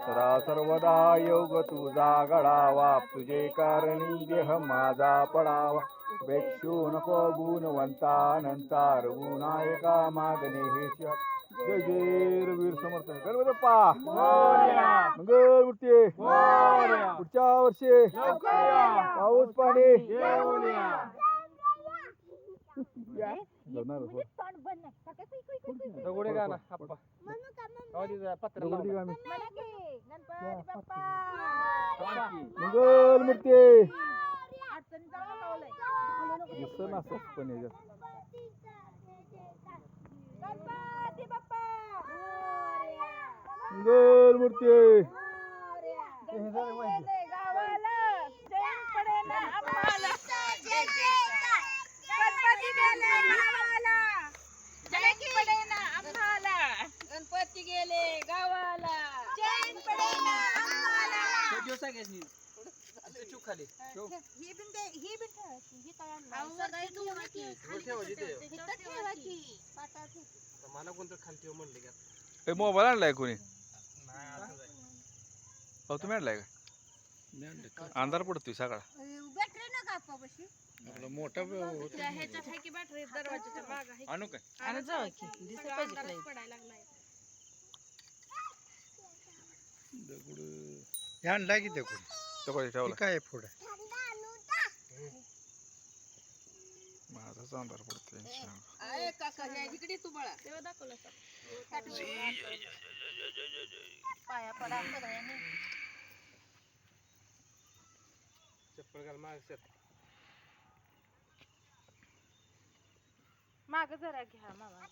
सदा सर्वदा योग तुझा घडावा. तुझे कारणी देह माझा पडावा. बेक्षू नको गुणवंता अनंता रघुनायका मागणे हे शिवा. जय जय रवीर समर्थ. गणपती बाप्पा मंगल मूर्ती. पुढच्या वर्षी पाऊस पाणी. दगुडे गाणं पत्र मंगल मूर्ती. दिसत असं पण याच्यात गणपती बाप्पा. मंगल मूर्ती. आम्हाला. तो दिवस आहे का नी? तो चूक खाली ठेव. ही बिन दे ही बिन ठेवायची ही काय वर ठेवायची. ते. तर मला कोणतं खाली ठेव म्हणले का ए मोबाईल आणलाय कोणी. हो तुम्ही आणलाय का? अंधार पडतोय सगळा. बॅटरी नका मोठा ह्याच्यात आहे की बॅटरी दरवाजाच्या माग आहे आणू काय? आणि जाऊ की. दिसत पाहिजे पडायला लागलाय. आणलाय की ते कोण. तो ठेवला? काय पुढे? माझाच अंधार आहे काका हे इकडे तू बाळा. तेव्हा दाखवलं पाया पडा सगळ्यांनी चप्पल घाल माग सर माग जरा घ्या मामा.